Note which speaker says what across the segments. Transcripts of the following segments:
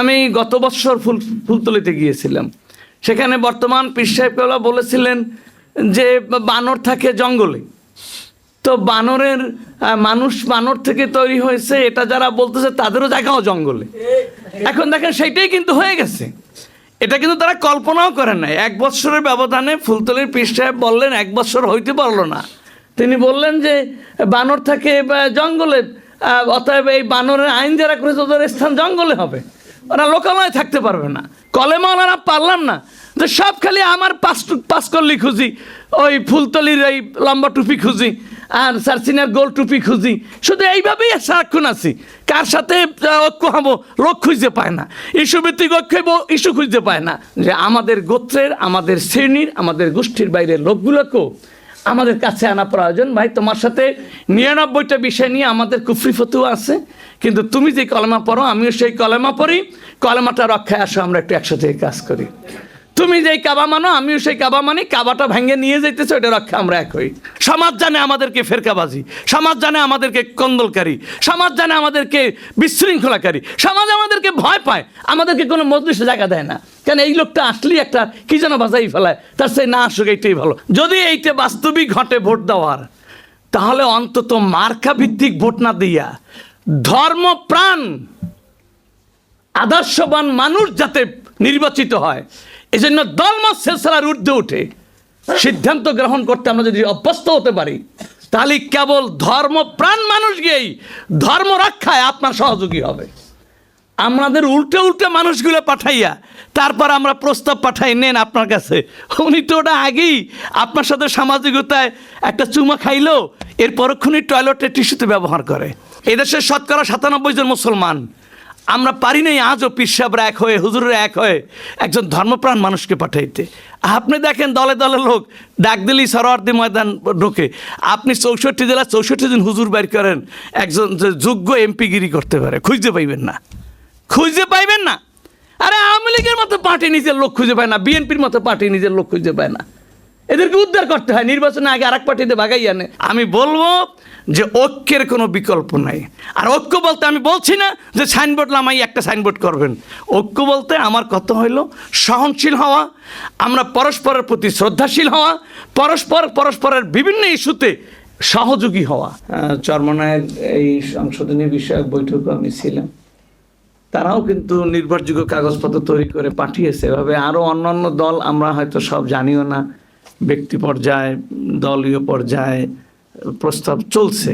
Speaker 1: আমি গত বছর ফুল, ফুলতলিতে গিয়েছিলাম। সেখানে বর্তমান পীর সাহেবকেলা বলেছিলেন যে, বানর থাকে জঙ্গলে। তো বানরের মানুষ বানর থেকে তৈরি হয়েছে, এটা যারা বলতেছে তাদেরও জায়গাও জঙ্গলে। এখন দেখেন সেইটাই কিন্তু হয়ে গেছে। এটা কিন্তু তারা কল্পনাও করে নাই। এক বছরের ব্যবধানে ফুলতলির পীর সাহেব বললেন, এক বছর হইতে পারল না। তিনি বললেন যে, বানর থাকে জঙ্গলে অতএব এই বানরের আইন যারা করেছে, ওদের স্থান জঙ্গলে হবে। ওরা লোকালয়ে থাকতে পারবে না। কলেমা ওনারা পারলাম না। যে সব খালি আমার পাঁচ পাঁচ কল্লি খুঁজি। ওই ফুলতলির এই লম্বা টুপি খুঁজি। আর সার্সিনার গোল টুপি খুঁজি। শুধু এইভাবেই সারাক্ষণ আছি। কার সাথে ঐক্য হব লোক খুঁজতে পায় না। ইস্যু ভিত্তিক ঐক্য হইব ইস্যু খুঁজতে পায় না। যে আমাদের গোত্রের, আমাদের শ্রেণির, আমাদের গোষ্ঠীর বাইরের লোকগুলোকেও আমাদের কাছে আনা প্রয়োজন। ভাই, তোমার সাথে নিরানব্বইটা বিষয় নিয়ে আমাদের কুফরি ফতুয়া আছে। কিন্তু তুমি যে কলেমা পড়ো, আমিও সেই কলেমা পড়ি। কলেমাটা রক্ষায় আসো, আমরা একটু একসাথে কাজ করি। তুমি যেই কাবা মানো, আমিও সেই কাবা মানি, কাবাটা ভেঙে নিয়ে যাইতেছো এটা রক্ষা আমরা এক হই সমাজ জানে আমাদেরকে ফেরকাবাজি, সমাজ জানে আমাদেরকে কন্দলকারী, সমাজ জানে আমাদেরকে বিশৃঙ্খলাকারী, সমাজ আমাদেরকে ভয় পায়, আমাদেরকে কোনো মজলিসে জায়গা দেয় না। কেন এই লোকটা আসলেই একটা, কি যেন বাজাই ফেলায়, তার সেই না আসুক এইটাই ভালো। যদি এইটা বাস্তবিক ঘটে ভোট দেওয়ার, তাহলে অন্তত মার্কা ভিত্তিক ভোট না দিয়া, ধর্মপ্রাণ, আদর্শবান মানুষ যাতে নির্বাচিত হয় এজন্য দলমত সেলসালার ঊর্ধ্বে উঠে সিদ্ধান্ত গ্রহণ করতে আমরা যদি অভ্যস্ত হতে পারি, তাহলে কেবল ধর্মপ্রাণ মানুষ গিয়েই ধর্ম রক্ষায় আপনার সহযোগী হবে। আমাদের উল্টে উল্টে মানুষগুলো পাঠাইয়া তারপর আমরা প্রস্তাব পাঠাই, নেন আপনার কাছে। উনি তো ওটা আগেই আপনার সাথে সামাজিকতায় একটা চুমা খাইলো এর পরক্ষণই টয়লেটে টিস্যুতে ব্যবহার করে। এদেশের শতকরা সাতানব্বই জন মুসলমান। আমরা পারি নাই আজও পিসাবরা এক হয়ে, হুজুরের এক হয়ে একজন ধর্মপ্রাণ মানুষকে পাঠাইতে। আপনি দেখেন দলে দলে লোক, ডাক দিলেই সরোয়ার্দি ময়দান ঢোকে। আপনি চৌষট্টি জেলা চৌষট্টি জন হুজুর বের করেন, একজন যোগ্য এমপিগিরি করতে পারে খুঁজতে পাইবেন না। খুঁজে পাইবেন না। আরে আওয়ামী লীগের মতো পার্টি নিজের লোক খুঁজে পায় না, বিএনপির মতো পার্টি নিজের লোক খুঁজে পায় না। এদেরকে উদ্ধার করতে হয়, নির্বাচনে আগে আরেক পার্টিতে বাগাই আনে। আমি বলব যে ঐক্যের কোনো বিকল্প নাই। আর ঐক্য বলতে আমি বলছি না যে সাইনবোর্ড লামাই একটা সাইনবোর্ড করবেন। ঐক্য বলতে আমার কথা হইল সহনশীল হওয়া, আমরা পরস্পরের প্রতি শ্রদ্ধাশীল হওয়া, পরস্পর, পরস্পরের বিভিন্ন ইস্যুতে সহযোগী হওয়া। চরমনায়ের এই সংশোধনী বিষয়ক বৈঠকে আমি ছিলাম। তারাও কিন্তু নির্ভরযোগ্য কাগজপত্র তৈরি করে পাঠিয়েছে। এভাবে আরও অন্যান্য দল আমরা হয়তো সব জানিও না। ব্যক্তি পর্যায়ে, দলীয় পর্যায়ে প্রস্তাব চলছে।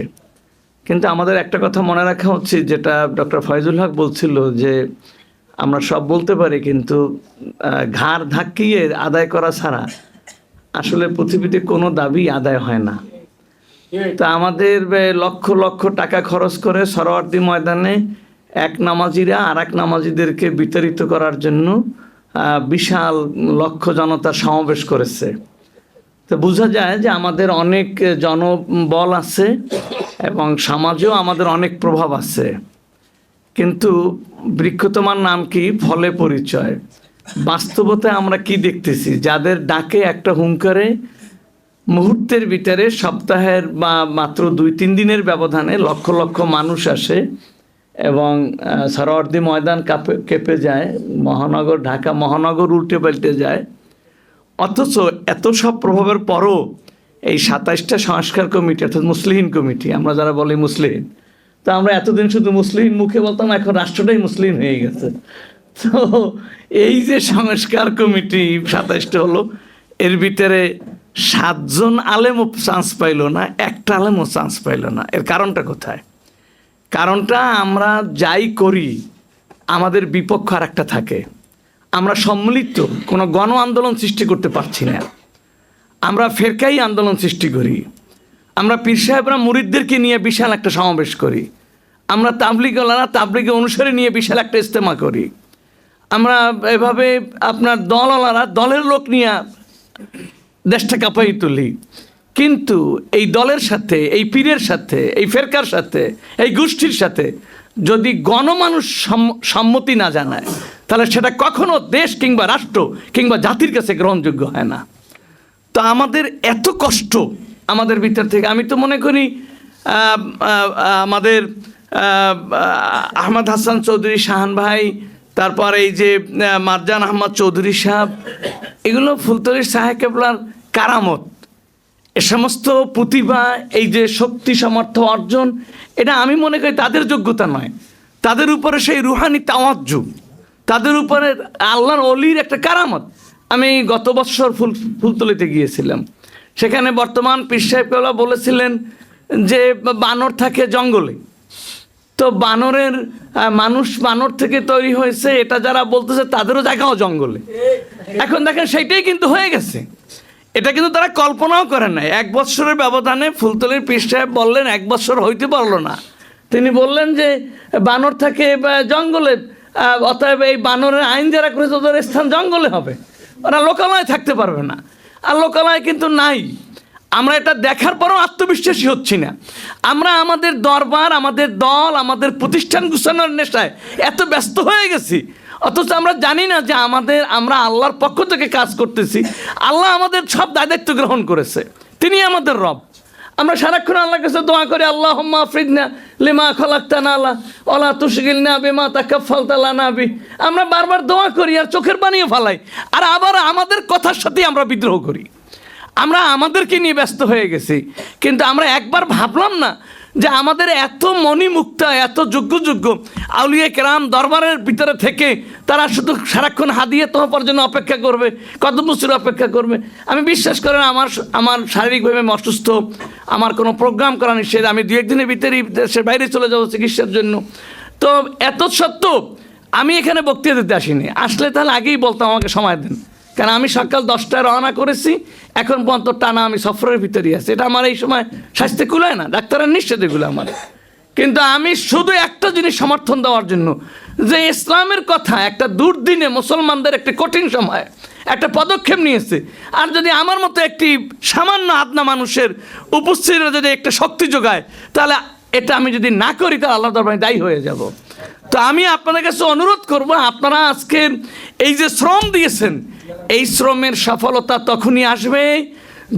Speaker 1: কিন্তু আমাদের একটা কথা মনে রাখা উচিত, যেটা ডক্টর ফয়জুল হক বলছিল যে, আমরা সব বলতে পারি কিন্তু ঘাড় ধাক্কিয়ে আদায় করা ছাড়া আসলে পৃথিবীতে কোনো দাবি আদায় হয় না। তা আমাদের লক্ষ লক্ষ টাকা খরচ করে সরোয়ার্দি ময়দানে এক নামাজিরা আর এক নামাজিদেরকে বিতাড়িত করার জন্য বিশাল লক্ষ জনতা সমাবেশ করেছে। তো বোঝা যায় যে আমাদের অনেক জনবল আছে এবং সমাজেও আমাদের অনেক প্রভাব আছে। কিন্তু বৃক্ষ তোমার নাম কি? ফলে পরিচয়। বাস্তবতায় আমরা কি দেখতেছি? যাদের ডাকে একটা হুঙ্কারে মুহূর্তের ভিতরে সপ্তাহের বা মাত্র দুই তিন দিনের ব্যবধানে লক্ষ লক্ষ মানুষ আসে এবং আহ, সরোয়ার্দি ময়দান কাঁপে কেঁপে যায় মহানগর ঢাকা মহানগর উল্টে পাল্টে যায়। অথচ এত সব প্রভাবের পরও এই সাতাইশটা সংস্কার কমিটি, অর্থাৎ মুসলিম কমিটি, আমরা যারা বলি মুসলিম তো আমরা এতদিন শুধু মুসলিম মুখে বলতাম, এখন রাষ্ট্রটাই মুসলিম হয়ে গেছে। তো এই যে সংস্কার কমিটি সাতাইশটা হলো, এর ভিতরে সাতজন আলেমও চান্স পাইলো না, একটা আলেমও চান্স পাইলো না। এর কারণটা কোথায়? কারণটা আমরা যাই করি, আমাদের বিপক্ষ আর একটা থাকে। আমরা সম্মিলিত কোনো গণ আন্দোলন সৃষ্টি করতে পারছি না। আমরা ফেরকাই আন্দোলন সৃষ্টি করি। আমরা পীর সাহেবরা মুরিদদেরকে নিয়ে বিশাল একটা সমাবেশ করি। আমরা তাবলিগওয়ালারা তাবলিগে অনুসারে নিয়ে বিশাল একটা ইস্তেমা করি। আমরা এভাবে আপনার দলওয়ালারা দলের লোক নিয়ে দেশটা কাঁপাই তুলি। কিন্তু এই দলের সাথে, এই পীরের সাথে, এই ফেরকার সাথে, এই গোষ্ঠীর সাথে যদি গণমানুষ সম- সম্মতি না জানায়, তাহলে সেটা কখনো দেশ কিংবা রাষ্ট্র কিংবা জাতির কাছে গ্রহণযোগ্য হয় না। তো আমাদের এত কষ্ট আমাদের ভিতর থেকে। আমি তো মনে করি আমাদের আহমদ হাসান চৌধুরী শাহান ভাই, তারপর এই যে মারজান আহমদ চৌধুরী সাহেব, এগুলো ফুলতলির সাহেব কেবলার কারামত। এ সমস্ত প্রতিভা, এই যে শক্তি, সামর্থ্য অর্জন, এটা আমি মনে করি তাদের যোগ্যতা নয়। তাদের উপরে সেই রুহানি তাওয়াজ্জু, তাদের উপরে আল্লাহর অলির একটা কারামত। আমি গত বছর ফুল, ফুলতলিতে গিয়েছিলাম। সেখানে বর্তমান পীর বলেছিলেন যে, বানর থাকে জঙ্গলে। তো বানরের মানুষ বানর থেকে তৈরি হয়েছে, এটা যারা বলতেছে তাদেরও জায়গাও জঙ্গলে। এখন দেখেন সেইটাই কিন্তু হয়ে গেছে। এটা কিন্তু তারা কল্পনাও করেন নাই। এক বছরের ব্যবধানে ফুলতলির পীর সাহেব বললেন, এক বছর হইতে পারল না। তিনি বললেন যে, বানর থাকে জঙ্গলে অতএব এই বানরের আইন যারা করেছে, ওদের স্থান জঙ্গলে হবে। ওরা লোকালয়ে থাকতে পারবে না। আর লোকালয় কিন্তু নাই। আমরা এটা দেখার পরও আত্মবিশ্বাসী হচ্ছি না। আমরা আমাদের দরবার, আমাদের দল, আমাদের প্রতিষ্ঠান গুছানোর নেশায় এত ব্যস্ত হয়ে গেছি অথচ আমরা জানি না যে আমাদের, আমরা আল্লাহর পক্ষ থেকে কাজ করতেছি। আল্লাহ আমাদের সব দায়িত্ব গ্রহণ করেছে। তিনি আমাদের রব। আমরা সারাক্ষণ আল্লাহর কাছে দোয়া করি আল্লাহ ফ্রিদনা লিমা খলাক্তানা আল্লাহ ওলা তুশগিল না বেমা তাকাফাল তালা নাবি আমরা বারবার দোয়া করি আর চোখের পানিও ফালাই। আর আবার আমাদের কথার সাথেই আমরা বিদ্রোহ করি। আমরা আমাদেরকে নিয়ে ব্যস্ত হয়ে গেছি। কিন্তু আমরা একবার ভাবলাম না যে আমাদের এত মণিমুক্তা, এত যোগ্য যোগ্য আউলিয়া কেরাম দরবারের ভিতরে থেকে তারা শুধু সারাক্ষণ হাদিয়ে তহপার জন্য অপেক্ষা করবে কত বছর অপেক্ষা করবে। আমি বিশ্বাস করেন আমার আমার শারীরিকভাবে অসুস্থ, আমার কোনো প্রোগ্রাম করা নিষেধ, আমি দু একদিনের ভিতরেই দেশের বাইরে চলে যাব চিকিৎসার জন্য। তো এত সত্ত্বেও আমি এখানে বক্তৃতা দিতে আসিনি। আসলে তাহলে আগেই বলতাম, আমাকে সময় দেন। কারণ আমি সকাল দশটায় রওনা করেছি, এখন পর্যন্ত টানা আমি সফরের ভিতরেই আছি। এটা আমার এই সময় স্বাস্থ্য কুলায় না, ডাক্তারের নিশ্চিত এগুলো আমার। কিন্তু আমি শুধু একটা জিনিস সমর্থন দেওয়ার জন্য, যে ইসলামের কথা একটা দুর্দিনে মুসলমানদের একটি কঠিন সময়, একটা পদক্ষেপ নিয়েছে। আর যদি আমার মতো একটি সামান্য আদনা মানুষের উপস্থিতিটা যদি একটা শক্তি যোগায়, তাহলে এটা আমি যদি না করি, তাহলে আল্লাহ দরবারে দায়ী হয়ে যাব। তো আমি আপনাদের কাছে অনুরোধ করব, আপনারা আজকে এই যে শ্রম দিয়েছেন, এই শ্রমের সফলতা তখনই আসবে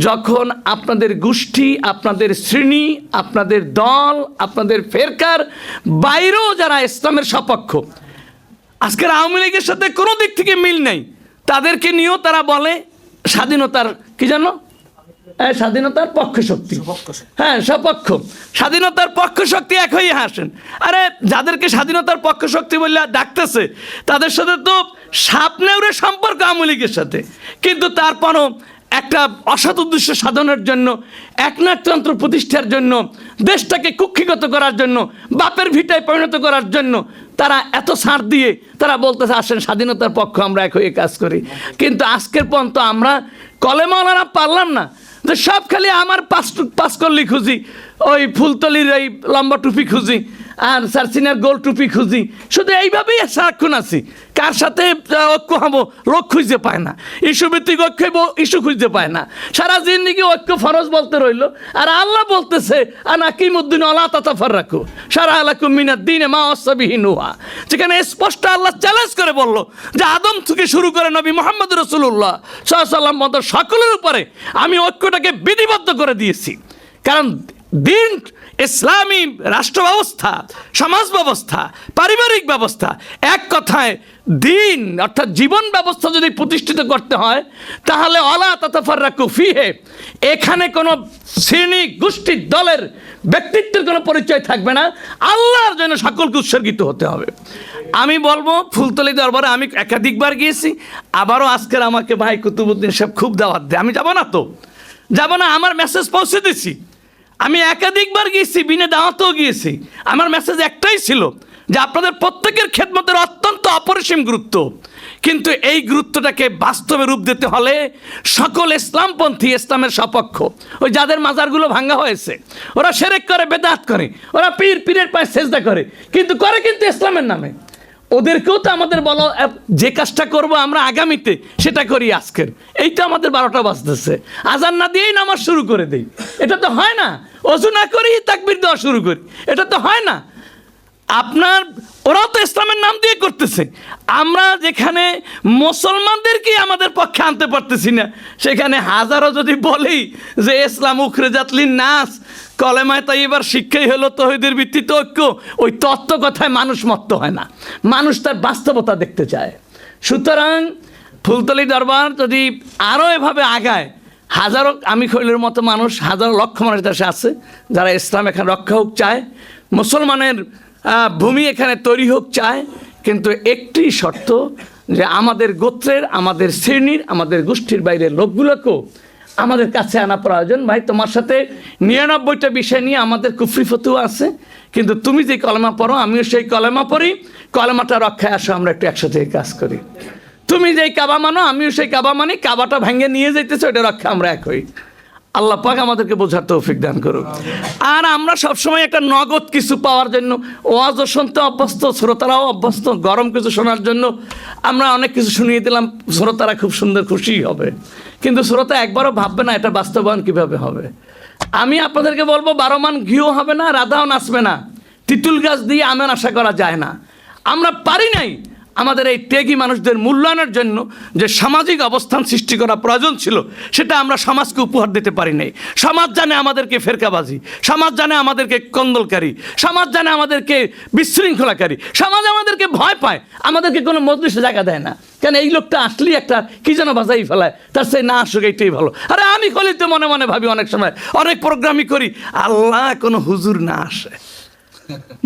Speaker 1: যখন আপনাদের গোষ্ঠী, আপনাদের শ্রেণি, আপনাদের দল, আপনাদের ফেরকার বাইরেও যারা ইসলামের সপক্ষ, আজকের আওয়ামী লীগের সাথে কোনো দিক থেকে মিল নেই। তাদেরকে নিয়েও তারা বলে, স্বাধীনতার কি জানো? স্বাধীনতার পক্ষ শক্তি। হ্যাঁ সপক্ষ। স্বাধীনতার পক্ষ শক্তি এক হয়ে হাসেন। আরে যাদেরকে স্বাধীনতার পক্ষ শক্তি বলে ডাকতেছে তাদের সাথে তো সাপনেউরের সম্পর্ক আওয়ামী লীগের সাথে। কিন্তু তারপরও একটা অসৎ উদ্দেশ্য সাধনের জন্য একনাথতন্ত্র প্রতিষ্ঠার জন্য দেশটাকে কুক্ষিগত করার জন্য বাপের ভিটায় পরিণত করার জন্য তারা এত ছাড় দিয়ে তারা বলতেছে আসেন স্বাধীনতার পক্ষ আমরা এক হয়ে কাজ করি। কিন্তু আজকের পর্যন্ত আমরা কলেমাওয়ালারা পারলাম না। যে সব খালি আমার পাস পাস করলি খুঁজি ওই ফুলতলির এই লম্বা টুপি খুঁজি। আর সার্সিনার গোল টুপি খুঁজি। শুধু এইভাবেই সারাক্ষণ আছি। কার সাথে ঐক্য হব? লোক খুঁজতে পায় না। ইস্যু ভিত্তিক ঐক্য ইস্যু খুঁজতে পায় না। সারা জিন্দিগি ঐক্য ফরজ বলতে রইল। আর আল্লাহ বলতেছে, আনা কিমুদ্দিন আল্লাহ তাতাফার রাখো সারা আলাকুম মিনাদ দিনে মা অসাবিহীন হুয়া যেখানে স্পষ্ট আল্লাহ চ্যালেঞ্জ করে বলল যে আদম থেকে শুরু করে নবী মোহাম্মদ রসুল্লাহ সাল্লাম মতো সকলের উপরে আমি ঐক্যটাকে বিধিবদ্ধ করে দিয়েছি। কারণ দিন ইসলামী রাষ্ট্র ব্যবস্থা সমাজ ব্যবস্থা পারিবারিক ব্যবস্থা, এক কথায় দিন, অর্থাৎ জীবন ব্যবস্থা যদি প্রতিষ্ঠিত করতে হয়, তাহলে অলা ততফাররা কুফিহে এখানে কোনো শ্রেণি গোষ্ঠীর দলের ব্যক্তিত্বের কোনো পরিচয় থাকবে না, আল্লাহর জন্য সকলকে উৎসর্গিত হতে হবে। আমি বলব, ফুলতলি দরবারে আমি একাধিকবার গিয়েছি, আবারও আজকের আমাকে ভাই কুতুবুদ্দিন সাহেব খুব দাওয়াত দেয়। আমি যাব না তো? যাব না, আমার মেসেজ পৌঁছে দিছি। আমি একাধিকবার গিয়েছি, বিনে দাওয়াতেও গিয়েছি। আমার মেসেজ একটাই ছিল যে আপনাদের প্রত্যেকের খেদমতের অত্যন্ত অপরিসীম গুরুত্ব। কিন্তু এই গুরুত্বটাকে বাস্তবে রূপ দিতে হলে সকল ইসলামপন্থী ইসলামের সপক্ষ, ওই যাদের মাজারগুলো ভাঙ্গা হয়েছে, ওরা সেরেক করে, বেদাত করে, ওরা পীর, পীরের পায়ে সেজদা করে, কিন্তু করে কিন্তু ইসলামের নামে। ওদেরকেও তো আমাদের বলো যে কাজটা করব আমরা আগামীতে, সেটা করি আজকের। এই তো আমাদের বারোটা বাজতেছে। আজান না দিয়েই নামাজ শুরু করে দেই। এটা তো হয় না। অজু না করেই তাকবির দেওয়া শুরু করি। এটা তো হয় না। আপনার, ওরাও তো ইসলামের নাম দিয়ে করতেছে। আমরা যেখানে মুসলমানদেরকে আমাদের পক্ষে আনতে পারতেছি না, সেখানে হাজারো যদি বলি যে ইসলাম উখরে জাতলিন নাচ কলেমায় তাই এবার শিক্ষাই হলো তহিদের ভিত্তিতে ঐক্য ওই তত্ত্ব কথায় মানুষ মত্ত হয় না। মানুষ তার বাস্তবতা দেখতে চায়। সুতরাং ফুলতলি দরবার যদি আরও এভাবে আগায়, হাজারো, আমি খৈলের মতো মানুষ, হাজারো লক্ষ মানুষ দেশে আছে, যারা ইসলাম এখানে রক্ষা হোক চায়। মুসলমানের ভূমি এখানে তৈরি হোক চায়, কিন্তু একটি শর্ত যে আমাদের গোত্রের, আমাদের শ্রেণির, আমাদের গোষ্ঠীর বাইরের লোকগুলোকেও আমাদের কাছে আনা প্রয়োজন। ভাই, তোমার সাথে নিরানব্বইটা বিষয় নিয়ে আমাদের কুফরি ফতুয়া আছে, কিন্তু তুমি যে কলমা পড়ো, আমিও সেই কলমা পড়ি। কলমাটা রক্ষায় আসো, আমরা একটু একসাথে কাজ করি। তুমি যেই কাবা মানো, আমিও সেই কাবা মানি, কাবাটা ভেঙে নিয়ে যাইতেছে ওটা রক্ষা আমরা এক হই। আল্লাহ পাক আমাদেরকে বোঝার তৌফিক দান করুক। আর আমরা সবসময় একটা নগদ কিছু পাওয়ার জন্য ওয়াজও শুনতে অভ্যস্ত, শ্রোতারাও অভ্যস্ত, গরম কিছু শোনার জন্য আমরা অনেক কিছু শুনিয়ে দিলাম, শ্রোতারা খুব সুন্দর খুশি হবে। কিন্তু শ্রোতা একবারও ভাববে না, এটা বাস্তবায়ন কীভাবে হবে। আমি আপনাদেরকে বলব, বারো মান ঘিও হবে না, রাধাও নাচবে না। তিতুল গাছ দিয়ে আমের আশা করা যায় না। আমরা পারি নাই আমাদের এই ত্যাগী মানুষদের মূল্যায়নের জন্য যে সামাজিক অবস্থান সৃষ্টি করা প্রয়োজন ছিল, সেটা আমরা সমাজকে উপহার দিতে পারি নাই। সমাজ জানে আমাদেরকে ফেরকাবাজি, সমাজ জানে আমাদেরকে কন্দলকারী, সমাজ জানে আমাদেরকে বিশৃঙ্খলাকারী, সমাজ আমাদেরকে ভয় পায়, আমাদেরকে কোনো মজলিসে জায়গা দেয় না। কেন এই লোকটা আসলেই একটা কি যেন বাজাই ফেলায়, তার সেই না আসুক এইটাই ভালো। আরে আমি কলি তো মনে মনে ভাবি অনেক সময়, অনেক প্রোগ্রামই করি, আল্লাহ কোনো হুজুর না আসে।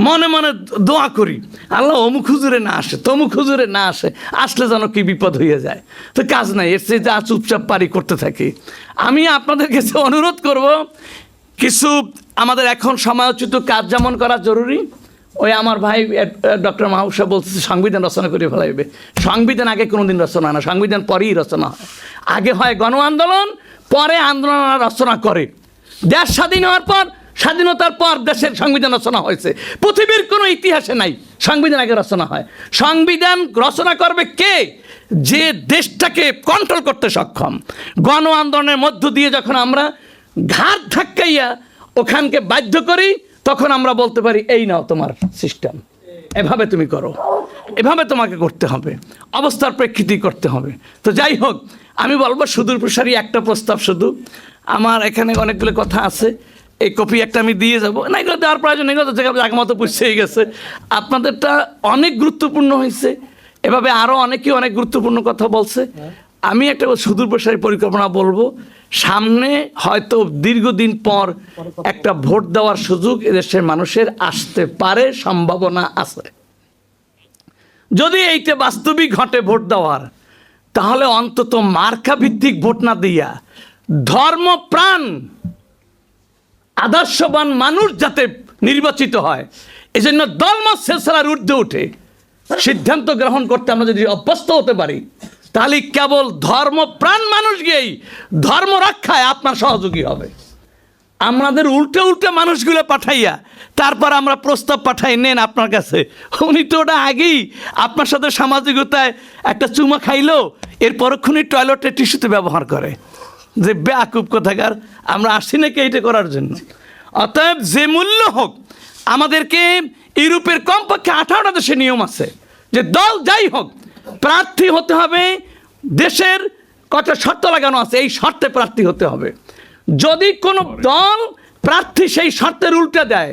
Speaker 1: মনে মনে দোয়া করি। আল্লাহ অমুক হুজুরে না আসে, তমুক হুজুরে না আসে, আসলে যেন কি বিপদ হয়ে যায়। তো কাজ নাই, এর চেয়ে যা চুপচাপ পারি করতে থাকি। আমি আপনাদের কাছে অনুরোধ করব, কিছু আমাদের এখন সমালোচিত কাজ যেমন করা জরুরি, ওই আমার ভাই ডক্টর মাহবুসা বলতেছে, সংবিধান রচনা করে ফেলাইবে। সংবিধান আগে কোনোদিন রচনা হয় না, সংবিধান পরেই রচনা হয়। আগে হয় গণ আন্দোলন পরে আন্দোলন রচনা করে। দেশ স্বাধীন হওয়ার পর স্বাধীনতার পর দেশের সংবিধান রচনা হয়েছে। পৃথিবীর কোনো ইতিহাসে নাই সংবিধান আগে রচনা হয়। সংবিধান রচনা করবে কে? যে দেশটাকে কন্ট্রোল করতে সক্ষম। গণ আন্দোলনের মধ্য দিয়ে যখন আমরা ঘাট ধাক্কাইয়া ওখানকে বাধ্য করি, তখন আমরা বলতে পারি, এই নাও তোমার সিস্টেম এভাবে তুমি করো। এভাবে তোমাকে করতে হবে। অবস্থার প্রেক্ষিতে করতে হবে। তো যাই হোক, আমি বলব সুদূর প্রসারী একটা প্রস্তাব শুধু। আমার এখানে অনেকগুলো কথা আছে। এই কপি একটা আমি দিয়ে যাব। না, এগুলো দেওয়ার প্রয়োজন এগুলো তো জায়গা জায়গা মতো গেছে। আপনাদেরটা অনেক গুরুত্বপূর্ণ হয়েছে। এভাবে আরও অনেকেই অনেক গুরুত্বপূর্ণ কথা বলছে। আমি একটা সুদূর প্রসারী পরিকল্পনা বলব। সামনে হয়তো দীর্ঘদিন পর একটা ভোট দেওয়ার সুযোগ এদেশের মানুষের আসতে পারে, সম্ভাবনা আছে। যদি এইটা বাস্তবিক ঘটে ভোট দেওয়ার, তাহলে অন্তত মার্কা ভিত্তিক ভোট না দিয়া ধর্মপ্রাণ আদর্শবান মানুষ যাতে নির্বাচিত হয় এই এজন্য দলমত সেলসালার ঊর্ধ্বে উঠে সিদ্ধান্ত গ্রহণ করতে আমরা যদি অভ্যস্ত হতে পারি, তাহলে কেবল ধর্মপ্রাণ মানুষ গিয়েই ধর্ম রক্ষায় আপনার সহযোগী হবে। আমাদের উল্টে উল্টে মানুষগুলো পাঠাইয়া, তারপর আমরা প্রস্তাব পাঠাই, নেন আপনার কাছে। উনি তো ওটা আগেই আপনার সাথে সামাজিকতায় একটা চুমা খাইলো এর পরক্ষণই টয়লেটে টিস্যুতে ব্যবহার করে। যে বেআকুব কোথাকার, আমরা আসি নাকি এইটা করার জন্য? অতএব যে মূল্য হোক, আমাদেরকে ইউরোপের কমপক্ষে আঠারোটা দেশে নিয়ম আছে। যে দল যাই হোক, প্রার্থী হতে হবে, দেশের কত শর্ত লাগানো আছে, এই শর্তে প্রার্থী হতে হবে। যদি কোনো দল প্রার্থী সেই শর্তের উল্টে দেয়,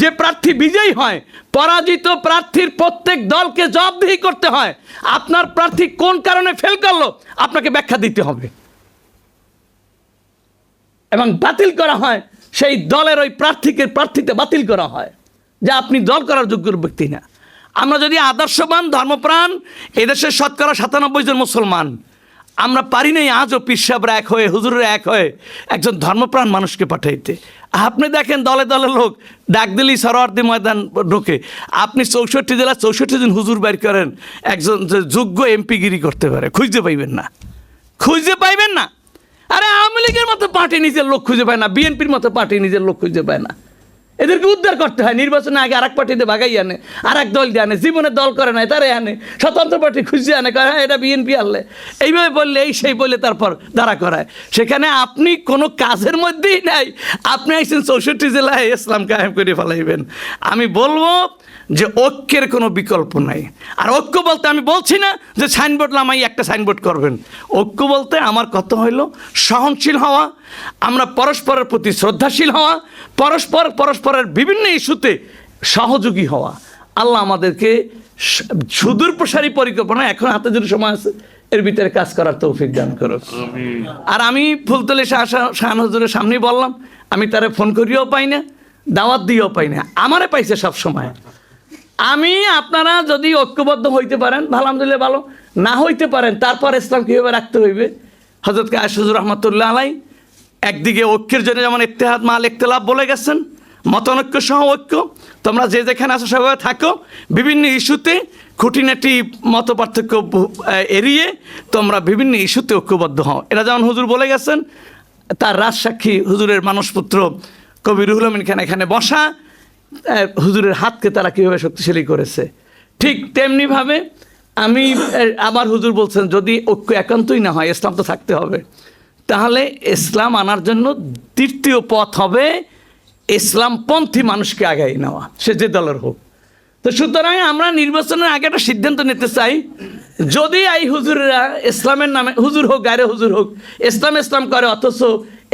Speaker 1: যে প্রার্থী বিজয়ী হয়, পরাজিত প্রার্থীর প্রত্যেক দলকে জবাবদিহি করতে হয়, আপনার প্রার্থী কোন কারণে ফেল করল, আপনাকে ব্যাখ্যা দিতে হবে। এবং বাতিল করা হয়, সেই দলের ওই প্রার্থীকে প্রার্থীতে বাতিল করা হয়, যে আপনি দল করার যোগ্য ব্যক্তি না। আমরা যদি আদর্শবান, ধর্মপ্রাণ, এদেশের শতকরা সাতানব্বই জন মুসলমান, আমরা পারি নাই আজও পিসাবরা এক হয়ে, হুজুরের এক হয়ে একজন ধর্মপ্রাণ মানুষকে পাঠাইতে। আপনি দেখেন দলে দলে লোক, ডাক দিলেই সরোয়ার্দি ময়দান ঢোকে। আপনি চৌষট্টি জেলা চৌষট্টি জন হুজুর বাইর করেন, একজন যোগ্য এমপিগিরি করতে পারে খুঁজতে পাইবেন না। খুঁজতে পাইবেন না। আরে আওয়ামী লীগের মতো পার্টি নিজের লোক খুঁজে পায় না, বিএনপির মতো পার্টি নিজের লোক খুঁজে পায় না। এদেরকে উদ্ধার করতে হয়, নির্বাচনে আগে আর এক পার্টিতে ভাগাই আনে আর এক দল দিয়ে আনে, জীবনে দল করে নাই, তারে আনে, স্বতন্ত্র পার্টি খুঁজে আনে, কয় হ্যাঁ এটা বিএনপি আনলে। এইভাবে বললে, এই সেই বলে তারপর দাঁড়া করায়। সেখানে আপনি কোনো কাজের মধ্যেই নাই, আপনি আইসেন চৌষট্টি জেলায় ইসলাম কায়েম করে ফেলাইবেন। আমি বলব যে ঐক্যের কোনো বিকল্প নাই। আর ঐক্য বলতে আমি বলছি না যে সাইনবোর্ড লামাই একটা সাইনবোর্ড করবেন। ঐক্য বলতে আমার কত হইল সহনশীল হওয়া, আমরা পরস্পরের প্রতি শ্রদ্ধাশীল হওয়া, পরস্পর পরস্পর পরস্পরের বিভিন্ন ইস্যুতে সহযোগী হওয়া। আল্লাহ আমাদেরকে সুদূর প্রসারী পরিকল্পনা এখন হাতে যদি সময় আছে এর ভিতরে কাজ করার তৌফিক দান করো আর আমি ফুলতলি শাহ শাহ- শাহান হুজুরের সামনেই বললাম আমি তারে ফোন করিও পাই না দাওয়াত দিয়েও পাই না আমারে পাইছে সব সময়। আমি আপনারা যদি ঐক্যবদ্ধ হইতে পারেন ভালো আলহামদুলিল্লাহ ভালো না হইতে পারেন তারপর ইসলাম কীভাবে রাখতে হইবে? হজরত কায়সুজুর রহমতুল্লাহ আলাই একদিকে ঐক্যের জন্য যেমন ইত্তেহাদ মাল ইখতলাফ বলে গেছেন মতানৈক্য সহ ঐক্য তোমরা যে যেখানে আছো, সেভাবে থাকো। বিভিন্ন ইস্যুতে খুঁটিনাটি মত পার্থক্য এড়িয়ে তোমরা বিভিন্ন ইস্যুতে ঐক্যবদ্ধ হও। এটা যেমন হুজুর বলে গেছেন, তার রাজসাক্ষী হুজুরের মানসপুত্র কবি রুহুল আমিন খান এখানে বসা হুজুরের হাতকে তারা কীভাবে শক্তিশালী করেছে। ঠিক তেমনিভাবে আমি আমার হুজুর বলছেন, যদি ঐক্য একান্তই না হয়, ইসলাম তো থাকতে হবে। তাহলে ইসলাম আনার জন্য তৃতীয় পথ হবে ইসলামপন্থী মানুষকে আগাই নেওয়া, সে যে দলের হোক তো সুতরাং আমরা নির্বাচনের আগে একটা সিদ্ধান্ত নিতে চাই, যদি এই হুজুরেরা ইসলামের নামে, হুজুর হোক গায়ে হুজুর হোক, ইসলাম ইসলাম করে, অথচ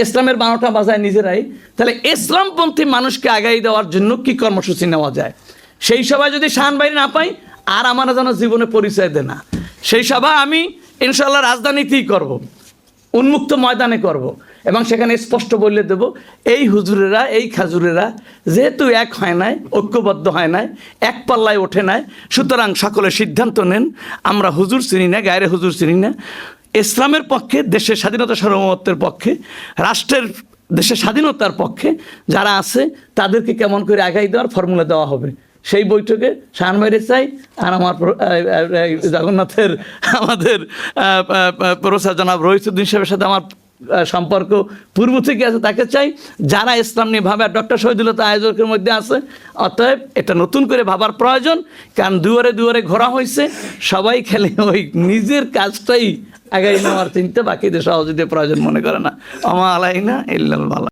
Speaker 1: ইসলামের বারোটা বাজায় নিজেরাই, তাহলে ইসলামপন্থী মানুষকে আগাই দেওয়ার জন্য কি কর্মসূচি নেওয়া যায় সেই সভায় যদি শান বাইরে না পাই, আর আমার যেন জীবনে পরিচয় দেয় না সেই সভা আমি ইনশাল্লাহ রাজধানীতেই করব। উন্মুক্ত ময়দানে করব। এবং সেখানে স্পষ্ট বলে দেব, এই হুজুরেরা, এই খাজুরেরা যেহেতু এক হয় নাই, ঐক্যবদ্ধ হয় নাই, এক পাল্লায় ওঠে নাই, সুতরাং সকলে সিদ্ধান্ত নেন, আমরা হুজুর চিনি না, গায়ের হুজুর চিনি না। ইসলামের পক্ষে, দেশের স্বাধীনতা সার্বভৌমত্বের পক্ষে, রাষ্ট্রের দেশের স্বাধীনতার পক্ষে যারা আছে, তাদেরকে কেমন করে আগাই দেওয়ার ফর্মুলা দেওয়া হবে। সেই বৈঠকে শাহান বাইরে চাই, আর আমার জগন্নাথের আমাদের প্রফেসর জনাব রহিসুদ্দিন সাহেবের সাথে আমার সম্পর্ক পূর্ব থেকে আছে, তাকে চাই। যারা ইসলাম নিয়ে ভাবে ডক্টর শহীদুল্লাহ আয়োজকের মধ্যে আছে, অতএব এটা নতুন করে ভাবার প্রয়োজন, কারণ দুয়ারে দুয়ারে ঘোরা হয়েছে, সবাই খেলে ওই নিজের কাজটাই আগাই নেওয়ার চিন্তা, বাকিদের সহযোগিতা প্রয়োজন মনে করে না। আমা আলাইনা ইল্লাল বালা।